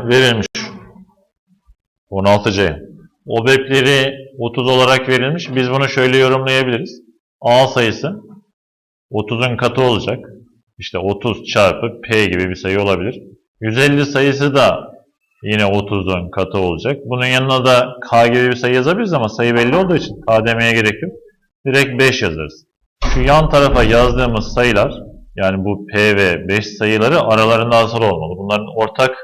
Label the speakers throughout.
Speaker 1: verilmiş. 16C. OBEP'leri 30 olarak verilmiş. Biz bunu şöyle yorumlayabiliriz. A sayısı 30'un katı olacak. İşte 30 çarpı P gibi bir sayı olabilir. 150 sayısı da yine 30'un katı olacak. Bunun yanına da K gibi bir sayı yazabiliriz ama sayı belli olduğu için K demeye gerek yok. Direkt 5 yazarız. Şu yan tarafa yazdığımız sayılar yani bu P ve 5 sayıları aralarında asal olmalı. Bunların ortak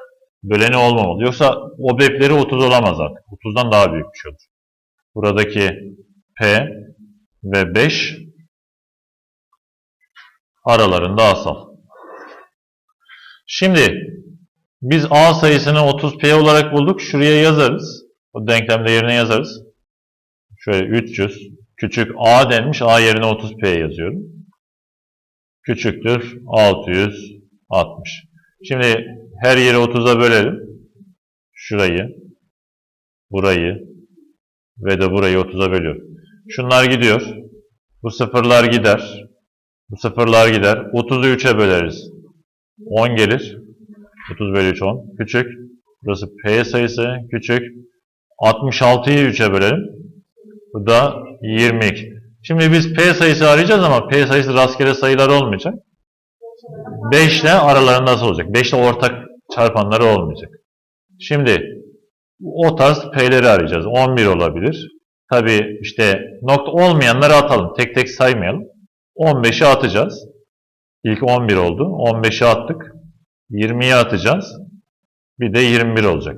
Speaker 1: böleni olmamalı. Yoksa OBEP'leri 30 olamaz artık. 30'dan daha büyük bir şey olur. Buradaki P ve 5 aralarında asal. Şimdi biz A sayısını 30P olarak bulduk. Şuraya yazarız. O denklemde yerine yazarız. Şöyle 300 küçük A denmiş. A yerine 30P yazıyorum. Küçüktür 660. Şimdi her yeri 30'a bölelim. Şurayı, burayı ve de burayı 30'a bölüyorum. Şunlar gidiyor. Bu sıfırlar gider. Bu sıfırlar gider. 30'u 3'e böleriz. 10 gelir. 30 bölü 3 10. Küçük. Burası P sayısı. Küçük. 66'yı 3'e bölelim. Bu da 22. Şimdi biz P sayısı arayacağız ama P sayısı rastgele sayılar olmayacak. 5 ile aralarında nasıl olacak? 5 ile ortak çarpanları olmayacak. Şimdi o tarz P'leri arayacağız. 11 olabilir. Tabi işte nokta olmayanları atalım. Tek tek saymayalım. 15'i atacağız. İlk 11 oldu. 15'i attık. 20'yi atacağız. Bir de 21 olacak.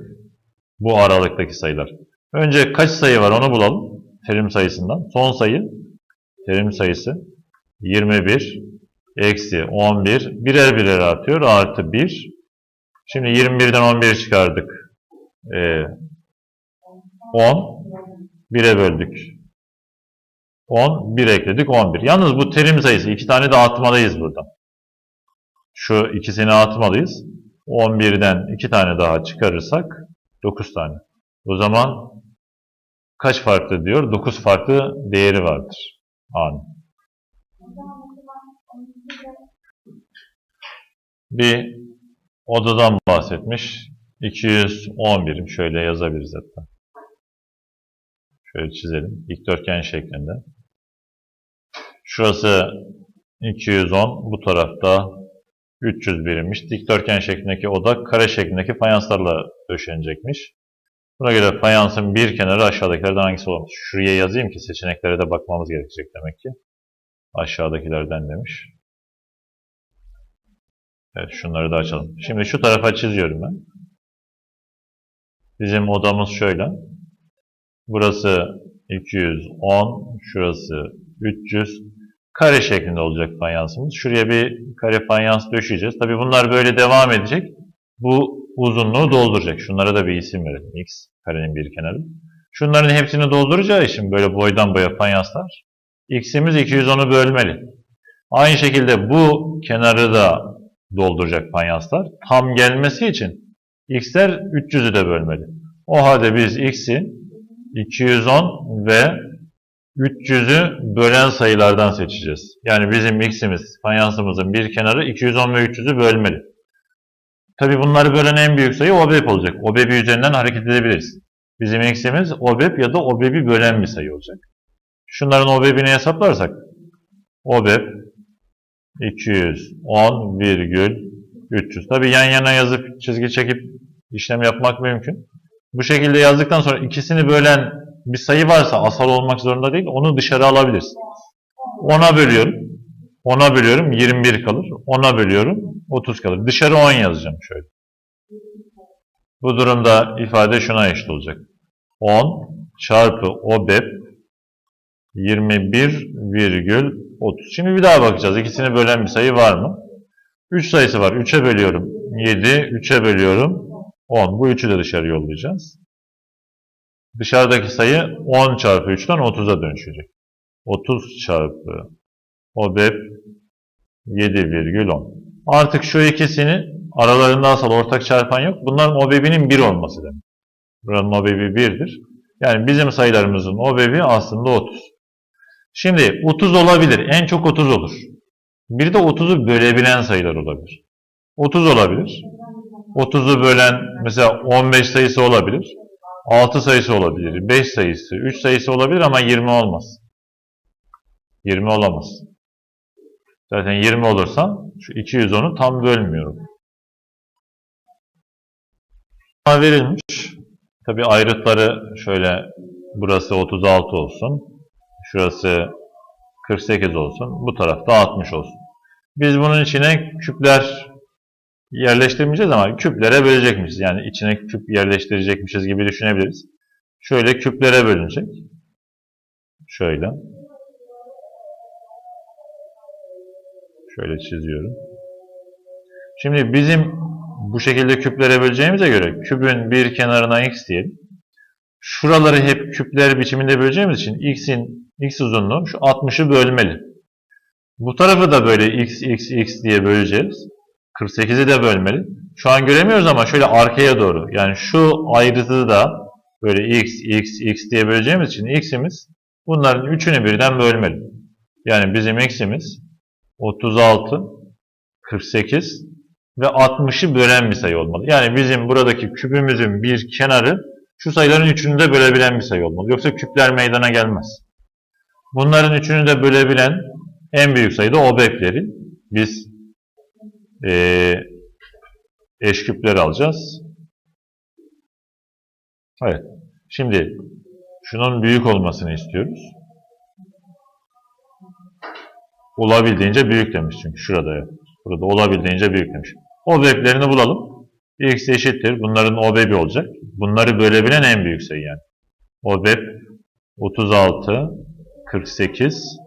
Speaker 1: Bu aralıktaki sayılar. Önce kaç sayı var onu bulalım. Terim sayısından. Son sayı terim sayısı 21 eksi 11 birer birer artıyor. Artı 1. Şimdi 21'den 11'i çıkardık. Ee, 10. 1'e böldük. 10. 1 ekledik 11. Yalnız bu terim sayısı. iki tane de atmalıyız burada. Şu ikisini atmalıyız. 11'den 2 tane daha çıkarırsak 9 tane. O zaman kaç farklı diyor? 9 farklı değeri vardır. A'nın. Bir odadan bahsetmiş. 211'im. Şöyle yazabiliriz hatta. Şöyle çizelim. Dikdörtgen şeklinde. Şurası 210. Bu tarafta 300 birimmiş. Dikdörtgen şeklindeki oda kare şeklindeki fayanslarla döşenecekmiş. Buna göre fayansın bir kenarı aşağıdakilerden hangisi olamaz? Şuraya yazayım ki seçeneklere de bakmamız gerekecek demek ki. Aşağıdakilerden demiş. Evet şunları da açalım. Şimdi şu tarafa çiziyorum ben. Bizim odamız şöyle. Burası 210, şurası 300. Kare şeklinde olacak fayansımız. Şuraya bir kare fayans döşeyeceğiz. Tabi bunlar böyle devam edecek. Bu uzunluğu dolduracak. Şunlara da bir isim verelim. X karenin bir kenarı. Şunların hepsini dolduracağı için böyle boydan boya fayanslar. X'imiz 210'u bölmeli. Aynı şekilde bu kenarı da dolduracak fayanslar. Tam gelmesi için x'ler 300'ü de bölmeli. O halde biz x'i 210 ve 300'ü bölen sayılardan seçeceğiz. Yani bizim x'imiz, fayansımızın bir kenarı 210 ve 300'ü bölmeli. Tabi bunları bölen en büyük sayı OBEP olacak. OBEP üzerinden hareket edebiliriz. Bizim x'imiz OBEP ya da OBEP'i bölen bir sayı olacak. Şunların OBEP'ini hesaplarsak OBEP 210 virgül 300. Tabi yan yana yazıp çizgi çekip işlem yapmak mümkün. Bu şekilde yazdıktan sonra ikisini bölen bir sayı varsa asal olmak zorunda değil. Onu dışarı alabiliriz. 10'a bölüyorum. 10'a bölüyorum 21 kalır. 10'a bölüyorum 30 kalır. Dışarı 10 yazacağım şöyle. Bu durumda ifade şuna eşit olacak. 10 çarpı OBEP 21,30. Şimdi bir daha bakacağız. İkisini bölen bir sayı var mı? 3 sayısı var. 3'e bölüyorum 7, 3'e bölüyorum 10. Bu 3'ü de dışarı yollayacağız. Dışarıdaki sayı 10 çarpı 3'ten 30'a dönüşecek. 30 çarpı OBEP 7,10. Artık şu ikisini aralarında asal ortak çarpan yok. Bunların OBEP'inin 1 olması demek. Buranın OBEP'i 1'dir. Yani bizim sayılarımızın OBEP'i aslında 30. Şimdi 30 olabilir. En çok 30 olur. Bir de 30'u bölebilen sayılar olabilir. 30 olabilir. 30'u bölen mesela 15 sayısı olabilir. 6 sayısı olabilir. 5 sayısı, 3 sayısı olabilir ama 20 olmaz. 20 olamaz. Zaten 20 olursa şu 210'u tam bölmüyorum. Verilmiş. Tabi ayrıtları şöyle burası 36 olsun. Şurası 48 olsun. Bu tarafta 60 olsun. Biz bunun içine küpler yerleştirmeyeceğiz ama küplere bölecekmişiz. Yani içine küp yerleştirecekmişiz gibi düşünebiliriz. Şöyle küplere bölünecek. Şöyle. Şöyle çiziyorum. Şimdi bizim bu şekilde küplere böleceğimize göre kübün bir kenarına x diyelim. Şuraları hep küpler biçiminde böleceğimiz için x'in x uzunluğu şu 60'ı bölmeli. Bu tarafı da böyle x, x, x diye böleceğiz. 48'i de bölmeli. Şu an göremiyoruz ama şöyle arkaya doğru. Yani şu ayrıtı da böyle x, x, x diye böleceğimiz için x'imiz bunların üçünü birden bölmeli. Yani bizim x'imiz 36, 48 ve 60'ı bölen bir sayı olmalı. Yani bizim buradaki küpümüzün bir kenarı şu sayıların üçünü de bölebilen bir sayı olmalı. Yoksa küpler meydana gelmez. Bunların üçünü de bölebilen en büyük sayı da OBEP'leri. Biz eee eş küpleri alacağız. Evet. Şimdi şunun büyük olmasını istiyoruz. Olabildiğince büyük demiş çünkü şurada ya. Burada olabildiğince büyük demiş. OBEP'lerini bulalım. X eşittir. Bunların OBEP'i olacak. Bunları bölebilen en büyük sayı yani. OBEP 36, 48,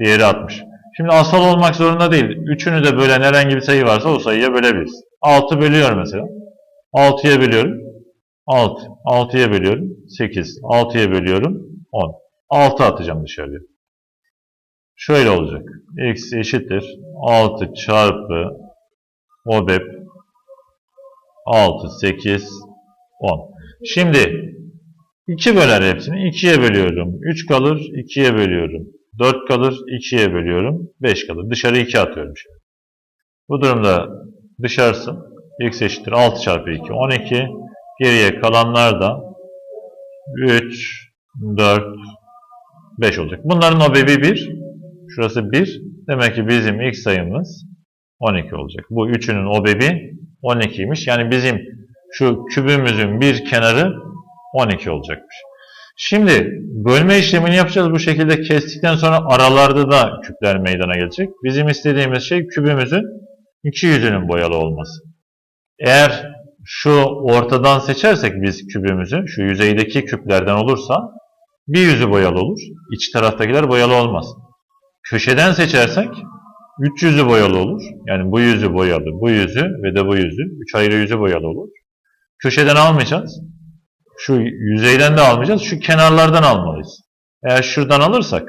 Speaker 1: diğeri 60. Şimdi asal olmak zorunda değil. Üçünü de bölen herhangi bir sayı varsa o sayıya bölebiliriz. 6 bölüyor mesela. 6'ya bölüyorum. 6. 6'ya bölüyorum. 8. 6'ya bölüyorum. 10. 6 atacağım dışarıya. Şöyle olacak. X eşittir. 6 çarpı OBEP 6, 8, 10. Şimdi 2 böler hepsini. 2'ye bölüyorum. 3 kalır. 2'ye bölüyorum. 4 kalır. 2'ye bölüyorum. 5 kalır. Dışarı 2 atıyorum şimdi. Bu durumda dışarısı x eşittir 6 çarpı 2 12. Geriye kalanlar da 3, 4, 5 olacak. Bunların OBEB'i 1. Şurası 1. Demek ki bizim x sayımız 12 olacak. Bu üçünün OBEB'i 12'ymiş. Yani bizim şu kübümüzün bir kenarı 12 olacakmış. Şimdi bölme işlemini yapacağız. Bu şekilde kestikten sonra aralarda da küpler meydana gelecek. Bizim istediğimiz şey kübümüzün iki yüzünün boyalı olması. Eğer şu ortadan seçersek biz kübümüzü, şu yüzeydeki küplerden olursa bir yüzü boyalı olur. İç taraftakiler boyalı olmaz. Köşeden seçersek üç yüzü boyalı olur. Yani bu yüzü boyalı, bu yüzü ve de bu yüzü. Üç ayrı yüzü boyalı olur. Köşeden almayacağız. Şu yüzeyden de almayacağız. Şu kenarlardan almalıyız. Eğer şuradan alırsak,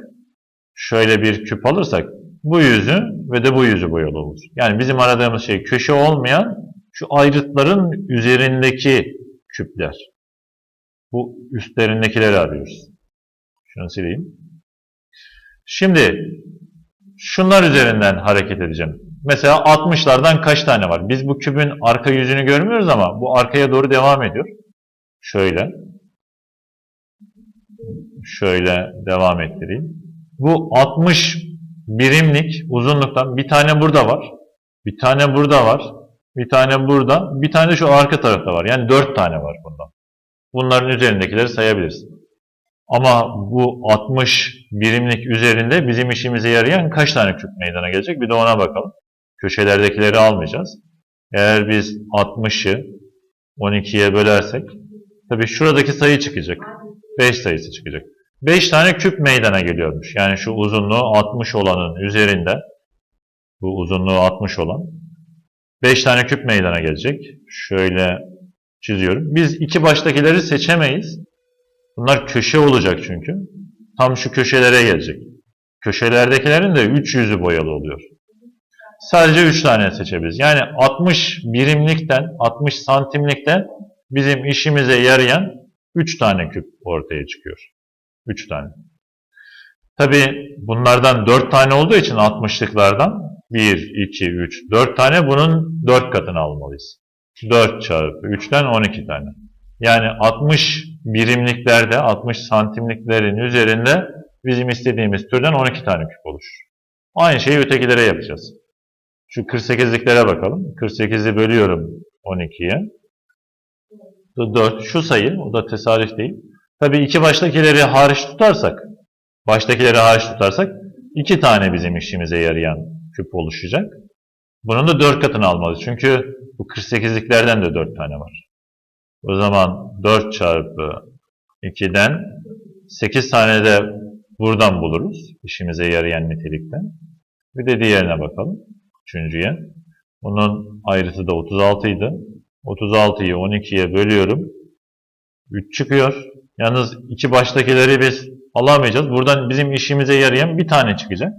Speaker 1: şöyle bir küp alırsak bu yüzü ve de bu yüzü boyalı olur. Yani bizim aradığımız şey köşe olmayan şu ayrıtların üzerindeki küpler. Bu üstlerindekileri arıyoruz. Şunu sileyim. Şimdi şunlar üzerinden hareket edeceğim. Mesela 60'lardan kaç tane var? Biz bu kübün arka yüzünü görmüyoruz ama bu arkaya doğru devam ediyor. Şöyle. Şöyle devam ettireyim. Bu 60 birimlik uzunluktan bir tane burada var. Bir tane burada var. Bir tane burada. Bir tane de şu arka tarafta var. Yani 4 tane var bundan. Bunların üzerindekileri sayabiliriz. Ama bu 60 birimlik üzerinde bizim işimize yarayan kaç tane küp meydana gelecek? Bir de ona bakalım. Köşelerdekileri almayacağız. Eğer biz 60'ı 12'ye bölersek tabii şuradaki sayı çıkacak. 5 sayısı çıkacak. 5 tane küp meydana geliyormuş. Yani şu uzunluğu 60 olanın üzerinde bu uzunluğu 60 olan 5 tane küp meydana gelecek. Şöyle çiziyorum. Biz iki baştakileri seçemeyiz. Bunlar köşe olacak çünkü. Tam şu köşelere gelecek. Köşelerdekilerin de 3 yüzü boyalı oluyor. Sadece 3 tane seçebiliriz. Yani 60 birimlikten, 60 santimlikten bizim işimize yarayan 3 tane küp ortaya çıkıyor. 3 tane. Tabi bunlardan 4 tane olduğu için 60'lıklardan 1, 2, 3, 4 tane bunun 4 katını almalıyız. 4 çarpı 3'ten 12 tane. Yani 60 birimliklerde, 60 santimliklerin üzerinde bizim istediğimiz türden 12 tane küp oluşur. Aynı şeyi ötekilere yapacağız. Şu 48'liklere bakalım. 48'i bölüyorum 12'ye. 4. Şu sayı, o da tesadüf değil. Tabii iki baştakileri hariç tutarsak, baştakileri hariç tutarsak iki tane bizim işimize yarayan küp oluşacak. Bunun da 4 katını almalıyız. Çünkü bu 48'liklerden de 4 tane var. O zaman 4 çarpı 2'den 8 tane de buradan buluruz. işimize yarayan nitelikten. Bir de diğerine bakalım. Üçüncüye. Bunun ayrıtı da 36 idi. 36'yı 12'ye bölüyorum. 3 çıkıyor. Yalnız iki baştakileri biz alamayacağız. Buradan bizim işimize yarayan bir tane çıkacak.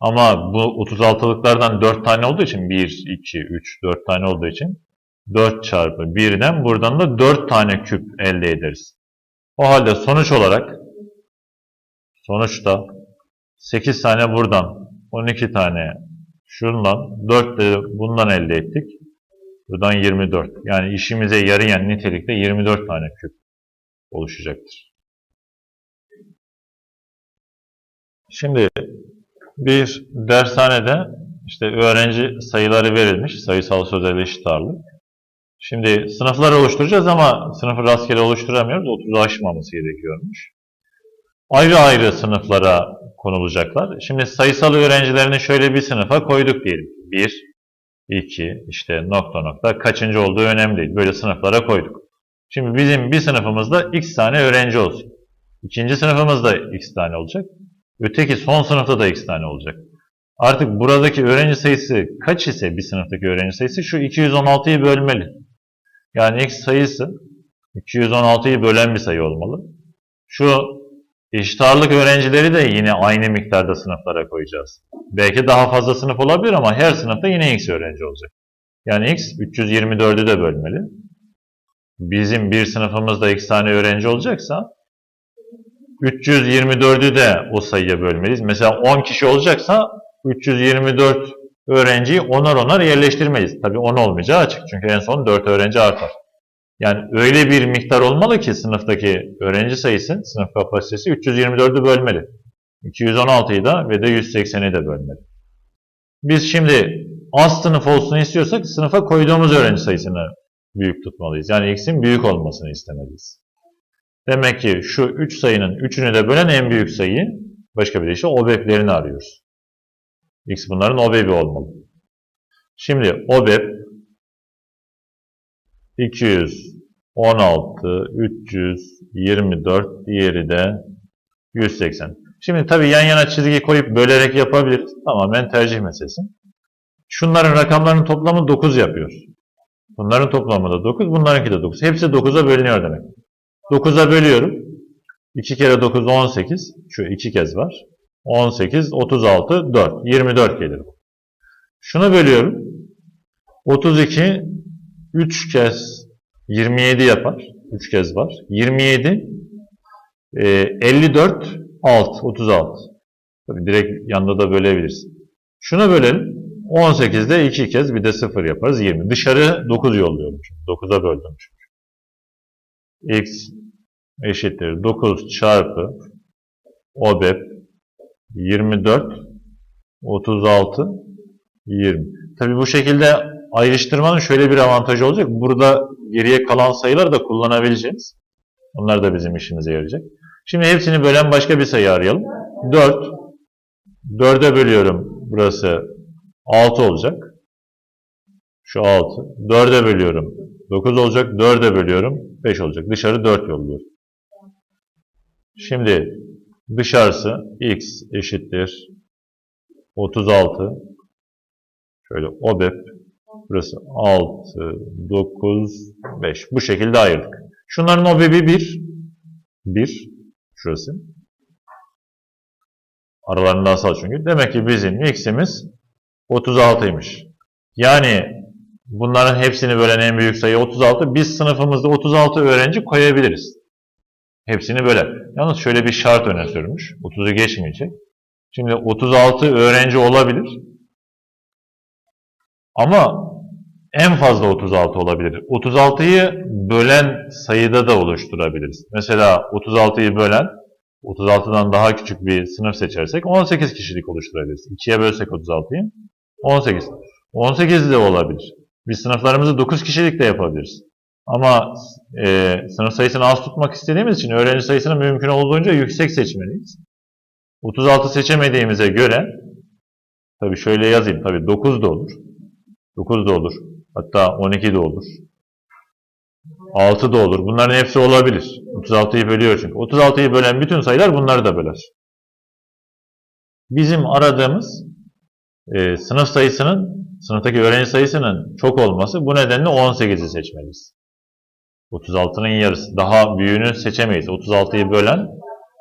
Speaker 1: Ama bu 36'lıklardan 4 tane olduğu için 1, 2, 3, 4 tane olduğu için 4 çarpı 1'den buradan da 4 tane küp elde ederiz. O halde sonuç olarak sonuçta 8 tane buradan 12 tane şundan 4 de bundan elde ettik. Buradan 24. Yani işimize yarayan nitelikte 24 tane küp oluşacaktır. Şimdi bir dershanede işte öğrenci sayıları verilmiş. Sayısal sözel eşit ağırlık. Şimdi sınıflar oluşturacağız ama sınıfı rastgele oluşturamıyoruz. 30'u aşmaması gerekiyormuş. Ayrı ayrı sınıflara konulacaklar. Şimdi sayısal öğrencilerini şöyle bir sınıfa koyduk diyelim. 1, 2, işte nokta nokta kaçıncı olduğu önemli değil. Böyle sınıflara koyduk. Şimdi bizim bir sınıfımızda x tane öğrenci olsun. İkinci sınıfımızda x tane olacak. Öteki son sınıfta da x tane olacak. Artık buradaki öğrenci sayısı kaç ise bir sınıftaki öğrenci sayısı şu 216'yı bölmeli. Yani x sayısı 216'yı bölen bir sayı olmalı. Şu eşit ağırlık öğrencileri de yine aynı miktarda sınıflara koyacağız. Belki daha fazla sınıf olabilir ama her sınıfta yine x öğrenci olacak. Yani x 324'ü de bölmeli. Bizim bir sınıfımızda x tane öğrenci olacaksa 324'ü de o sayıya bölmeliyiz. Mesela 10 kişi olacaksa 324 öğrenciyi onar onar yerleştirmeyiz. Tabii 10 olmayacağı açık çünkü en son 4 öğrenci artar. Yani öyle bir miktar olmalı ki sınıftaki öğrenci sayısı, sınıf kapasitesi 324'ü bölmeli. 216'yı da ve de 180'i de bölmeli. Biz şimdi az sınıf olsun istiyorsak sınıfa koyduğumuz öğrenci sayısını büyük tutmalıyız. Yani x'in büyük olmasını istemeliyiz. Demek ki şu 3 sayının 3'ünü de bölen en büyük sayı başka bir deyişle OBEP'lerini arıyoruz. X bunların OBEP'i olmalı. Şimdi OBEP 216, 324, diğeri de 180. Şimdi tabii yan yana çizgi koyup bölerek yapabiliriz. Tamamen tercih meselesi. Şunların rakamlarının toplamı 9 yapıyor. Bunların toplamı da 9, bunlarınki de 9. Hepsi 9'a bölünüyor demek. 9'a bölüyorum. 2 kere 9 18. Şu 2 kez var. 18, 36, 4. 24 gelir bu. Şunu bölüyorum. 32, 3 kez 27 yapar. 3 kez var. 27, e, 54, 6, 36. Tabii direkt yanında da bölebilirsin. Şunu bölelim. 18'de 2 kez bir de 0 yaparız. 20. Dışarı 9 yolluyorum. 9'a böldüm çünkü. x eşittir 9 çarpı OBEP 24 36 20. Tabii bu şekilde ayrıştırmanın şöyle bir avantajı olacak. Burada geriye kalan sayıları da kullanabileceğiz. Onlar da bizim işimize yarayacak. Şimdi hepsini bölen başka bir sayı arayalım. 4. 4'e bölüyorum. Burası 6 olacak. Şu 6. 4'e bölüyorum. 9 olacak. 4'e bölüyorum. 5 olacak. Dışarı 4 yolluyorum. Şimdi dışarısı x eşittir 36. Şöyle OBEP. Burası 6, 9, 5. Bu şekilde ayırdık. Şunların OBEP'i 1. 1. Şurası. Aralarında asal çünkü. Demek ki bizim x'imiz 36'ymış. Yani bunların hepsini bölen en büyük sayı 36. Biz sınıfımızda 36 öğrenci koyabiliriz. Hepsini böler. Yalnız şöyle bir şart öne sürmüş. 30'u geçmeyecek. Şimdi 36 öğrenci olabilir. Ama en fazla 36 olabilir. 36'yı bölen sayıda da oluşturabiliriz. Mesela 36'yı bölen 36'dan daha küçük bir sınıf seçersek 18 kişilik oluşturabiliriz. 2'ye bölsek 36'yı 18. 18 de olabilir. Biz sınıflarımızı 9 kişilik de yapabiliriz. Ama e, sınıf sayısını az tutmak istediğimiz için öğrenci sayısını mümkün olduğunca yüksek seçmeliyiz. 36 seçemediğimize göre tabi şöyle yazayım tabi 9 da olur. 9 da olur. Hatta 12 de olur. 6 da olur. Bunların hepsi olabilir. 36'yı bölüyor çünkü. 36'yı bölen bütün sayılar bunları da böler. Bizim aradığımız e, sınıf sayısının, sınıftaki öğrenci sayısının çok olması. Bu nedenle 18'i seçmeliyiz. 36'nın yarısı. Daha büyüğünü seçemeyiz. 36'yı bölen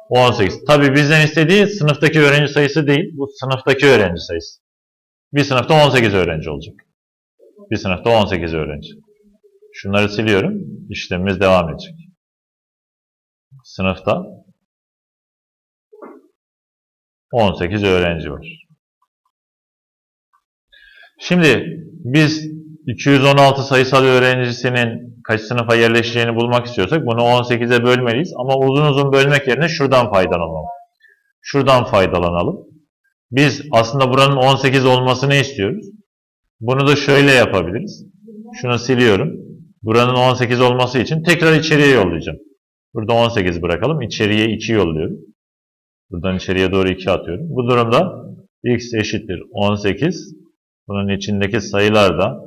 Speaker 1: 18. Tabi bizden istediği sınıftaki öğrenci sayısı değil. Bu sınıftaki öğrenci sayısı. Bir sınıfta 18 öğrenci olacak. Bir sınıfta 18 öğrenci. Şunları siliyorum. İşlemimiz devam edecek. Sınıfta 18 öğrenci var. Şimdi biz 216 sayısal öğrencisinin kaç sınıfa yerleşeceğini bulmak istiyorsak bunu 18'e bölmeliyiz. Ama uzun uzun bölmek yerine şuradan faydalanalım. Şuradan faydalanalım. Biz aslında buranın 18 olmasını istiyoruz. Bunu da şöyle yapabiliriz. Şunu siliyorum. Buranın 18 olması için tekrar içeriye yollayacağım. Burada 18 bırakalım. İçeriye 2 yolluyorum. Buradan içeriye doğru 2 atıyorum. Bu durumda x eşittir 18. Bunun içindeki sayılar da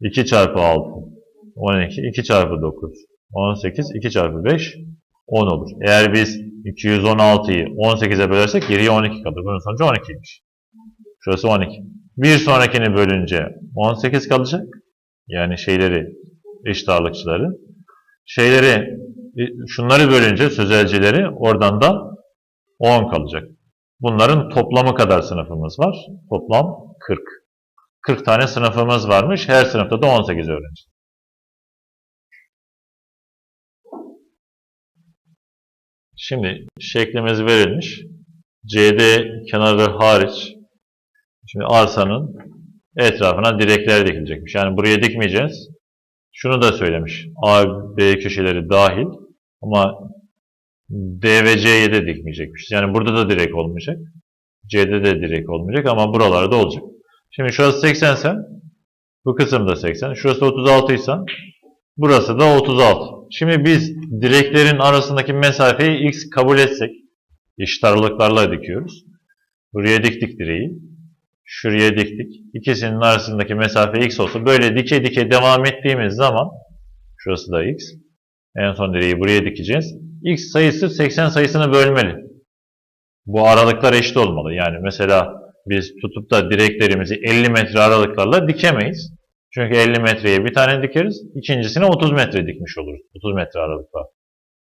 Speaker 1: 2 çarpı 6, 12, 2 çarpı 9, 18, 2 çarpı 5, 10 olur. Eğer biz 216'yı 18'e bölersek geriye 12 kalır. Bunun sonucu 12'ymiş. Şurası 12. Bir sonrakini bölünce 18 kalacak. Yani şeyleri, eşit ağırlıkçıları. Şeyleri, şunları bölünce sözelcileri oradan da 10 kalacak. Bunların toplamı kadar sınıfımız var. Toplam 40. 40 tane sınıfımız varmış. Her sınıfta da 18 öğrenci. Şimdi şeklimiz verilmiş. CD kenarı hariç. Şimdi arsanın etrafına direkler dikilecekmiş. Yani buraya dikmeyeceğiz. Şunu da söylemiş. A, B köşeleri dahil ama D ve C'ye de dikmeyecekmiş. Yani burada da direk olmayacak. C'de de direk olmayacak ama buralarda olacak. Şimdi şurası 80 ise bu kısım da 80. Şurası 36 ise burası da 36. Şimdi biz direklerin arasındaki mesafeyi x kabul etsek eşit aralıklarla dikiyoruz. Buraya diktik direği. Şuraya diktik. İkisinin arasındaki mesafe x olsa böyle dike dike devam ettiğimiz zaman şurası da x. En son direği buraya dikeceğiz. x sayısı 80 sayısını bölmeli. Bu aralıklar eşit olmalı. Yani mesela biz tutup da direklerimizi 50 metre aralıklarla dikemeyiz. Çünkü 50 metreye bir tane dikeriz, ikincisine 30 metre dikmiş oluruz. 30 metre aralıkla.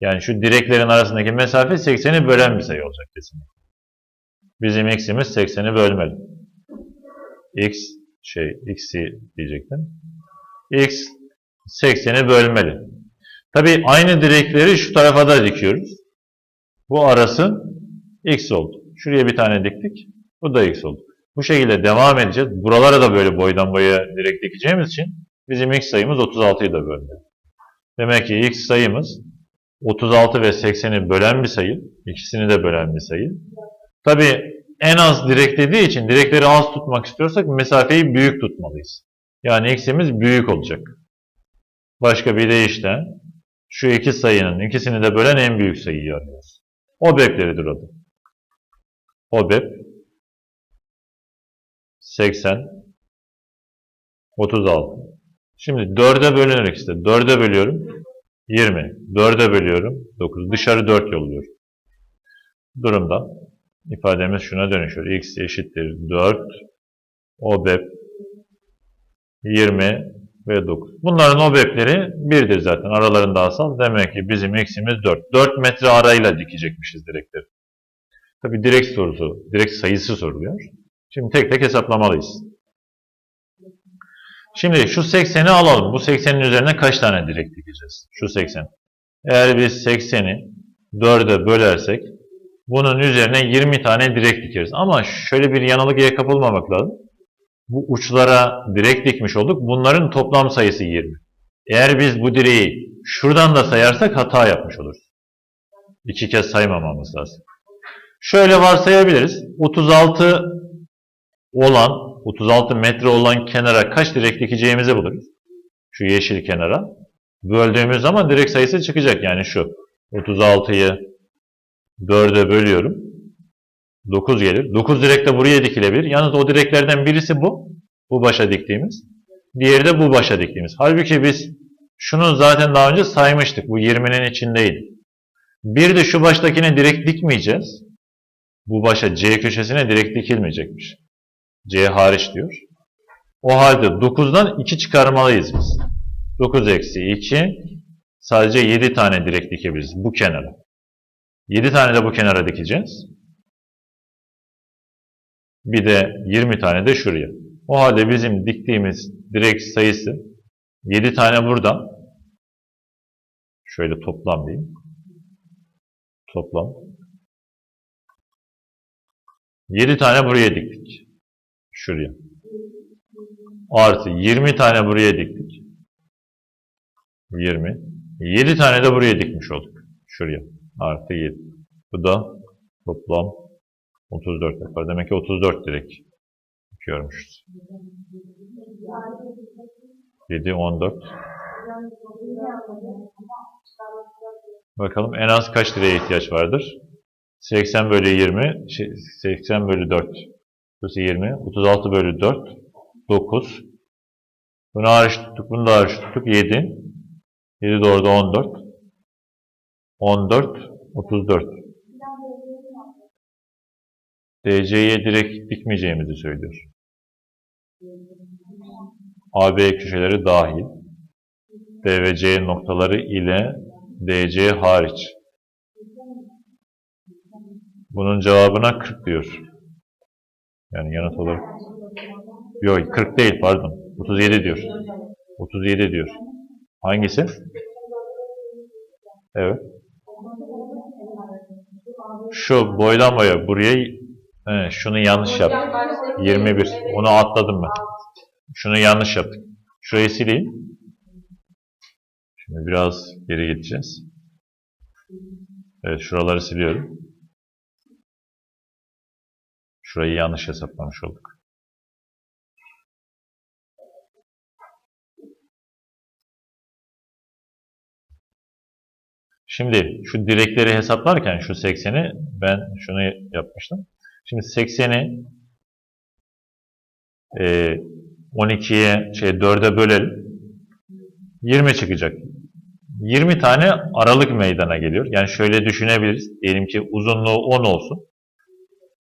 Speaker 1: Yani şu direklerin arasındaki mesafe 80'i bölen bir sayı olacak kesinlikle. Bizim x'imiz 80'i bölmeli. X şey x'i diyecektim. x 80'i bölmeli. Tabi aynı direkleri şu tarafa da dikiyoruz. Bu arası x oldu. Şuraya bir tane diktik. Bu da x oldu. Bu şekilde devam edeceğiz. Buralara da böyle boydan boya direkt dikeceğimiz için bizim x sayımız 36'yı da bölmeli. Demek ki x sayımız 36 ve 80'i bölen bir sayı. İkisini de bölen bir sayı. Tabi en az direk dediği için direkleri az tutmak istiyorsak mesafeyi büyük tutmalıyız. Yani x'imiz büyük olacak. Başka bir deyişle şu iki sayının ikisini de bölen en büyük sayıyı arıyoruz. OBEP'leridir da. OBEP 80 36 Şimdi 4'e bölünerek işte 4'e bölüyorum 20 4'e bölüyorum 9 dışarı 4 yolluyor. Bu durumda ifademiz şuna dönüşüyor. x eşittir 4 OBEP 20 ve 9. Bunların OBEP'leri 1'dir zaten. Aralarında asal. Demek ki bizim x'imiz 4. 4 metre arayla dikecekmişiz direkleri. Tabi direkt sorusu, direkt sayısı soruluyor. Şimdi tek tek hesaplamalıyız. Şimdi şu 80'i alalım. Bu 80'in üzerine kaç tane direk dikeceğiz? Şu 80. Eğer biz 80'i 4'e bölersek bunun üzerine 20 tane direk dikeriz. Ama şöyle bir yanılgıya kapılmamak lazım. Bu uçlara direk dikmiş olduk. Bunların toplam sayısı 20. Eğer biz bu direği şuradan da sayarsak hata yapmış oluruz. İki kez saymamamız lazım. Şöyle varsayabiliriz. 36 olan, 36 metre olan kenara kaç direk dikeceğimizi buluruz. Şu yeşil kenara. Böldüğümüz zaman direk sayısı çıkacak. Yani şu. 36'yı 4'e bölüyorum. 9 gelir. 9 direk de buraya dikilebilir. Yalnız o direklerden birisi bu. Bu başa diktiğimiz. Diğeri de bu başa diktiğimiz. Halbuki biz şunu zaten daha önce saymıştık. Bu 20'nin içindeydi. Bir de şu baştakine direkt dikmeyeceğiz. Bu başa C köşesine direkt dikilmeyecekmiş. C hariç diyor. O halde 9'dan 2 çıkarmalıyız biz. 9 eksi 2 sadece 7 tane direkt dikebiliriz bu kenara. 7 tane de bu kenara dikeceğiz. Bir de 20 tane de şuraya. O halde bizim diktiğimiz direk sayısı 7 tane burada. Şöyle toplam diyeyim. Toplam. 7 tane buraya diktik. Şuraya. Artı 20 tane buraya diktik. 20. 7 tane de buraya dikmiş olduk. Şuraya. Artı 7. Bu da toplam 34 yapar. Demek ki 34 direk dikiyormuşuz. 7, 14. Bakalım en az kaç direğe ihtiyaç vardır? 80 bölü 20, şey, 80 bölü 4. Burası 20. 36 bölü 4. 9. Bunu hariç tuttuk, bunu da hariç tuttuk. 7. 7 doğru da 14. 14, 34. DC'ye direkt dikmeyeceğimizi söylüyor. AB köşeleri dahil. D ve C noktaları ile DC hariç. Bunun cevabına 40 diyor. Yani yanıt olarak. Yok 40 değil pardon. 37 diyor. 37 diyor. Hangisi? Evet. Şu boydan boya buraya he, şunu yanlış yaptık. 21. Onu atladım ben. Şunu yanlış yaptık. Şurayı sileyim. Şimdi biraz geri gideceğiz. Evet şuraları siliyorum. Şurayı yanlış hesaplamış olduk. Şimdi şu direkleri hesaplarken şu 80'i ben şunu yapmıştım. Şimdi 80'i e, 12'ye şey 4'e bölelim. 20 çıkacak. 20 tane aralık meydana geliyor. Yani şöyle düşünebiliriz. Diyelim ki uzunluğu 10 olsun.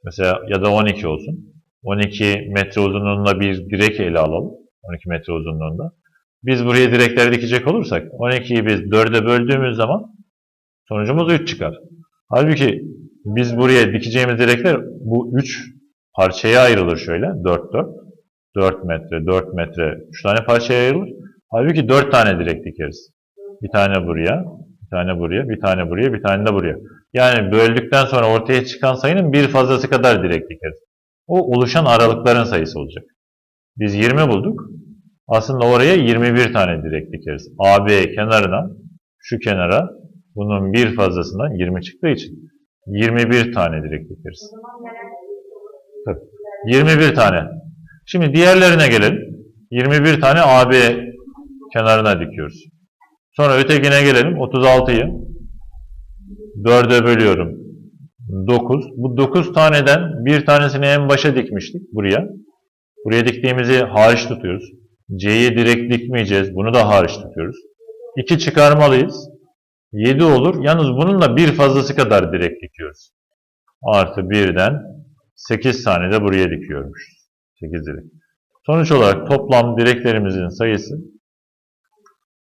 Speaker 1: Mesela ya da 12 olsun. 12 metre uzunluğunda bir direk ele alalım. 12 metre uzunluğunda. Biz buraya direkleri dikecek olursak 12'yi biz 4'e böldüğümüz zaman sonucumuz 3 çıkar. Halbuki biz buraya dikeceğimiz direkler bu 3 parçaya ayrılır şöyle. 4 4. 4 metre, 4 metre, 3 tane parçaya ayrılır. Halbuki 4 tane direk dikeriz. Bir tane buraya, bir tane buraya, bir tane buraya, bir tane de buraya. Yani böldükten sonra ortaya çıkan sayının bir fazlası kadar direk dikeriz. O oluşan aralıkların sayısı olacak. Biz 20 bulduk. Aslında oraya 21 tane direk dikeriz. AB kenarına, şu kenara bunun bir fazlasından 20 çıktığı için 21 tane direk dikeriz. Tabii. 21 tane. Şimdi diğerlerine gelelim. 21 tane AB kenarına dikiyoruz. Sonra ötekine gelelim. 36'yı 4'e bölüyorum. 9. Bu 9 taneden bir tanesini en başa dikmiştik buraya. Buraya diktiğimizi hariç tutuyoruz. C'yi direkt dikmeyeceğiz. Bunu da hariç tutuyoruz. 2 çıkarmalıyız. 7 olur. Yalnız bunun da bir fazlası kadar direkt dikiyoruz. Artı 1'den 8 tane de buraya dikiyormuşuz. 8 direk. Sonuç olarak toplam direklerimizin sayısı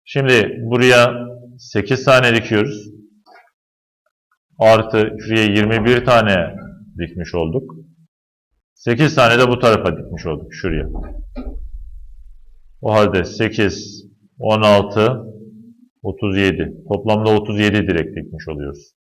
Speaker 1: Şimdi buraya 8 tane dikiyoruz. Artı şuraya 21 tane dikmiş olduk. 8 tane de bu tarafa dikmiş olduk şuraya. O halde 8, 16, 37. Toplamda 37 direk dikmiş oluyoruz.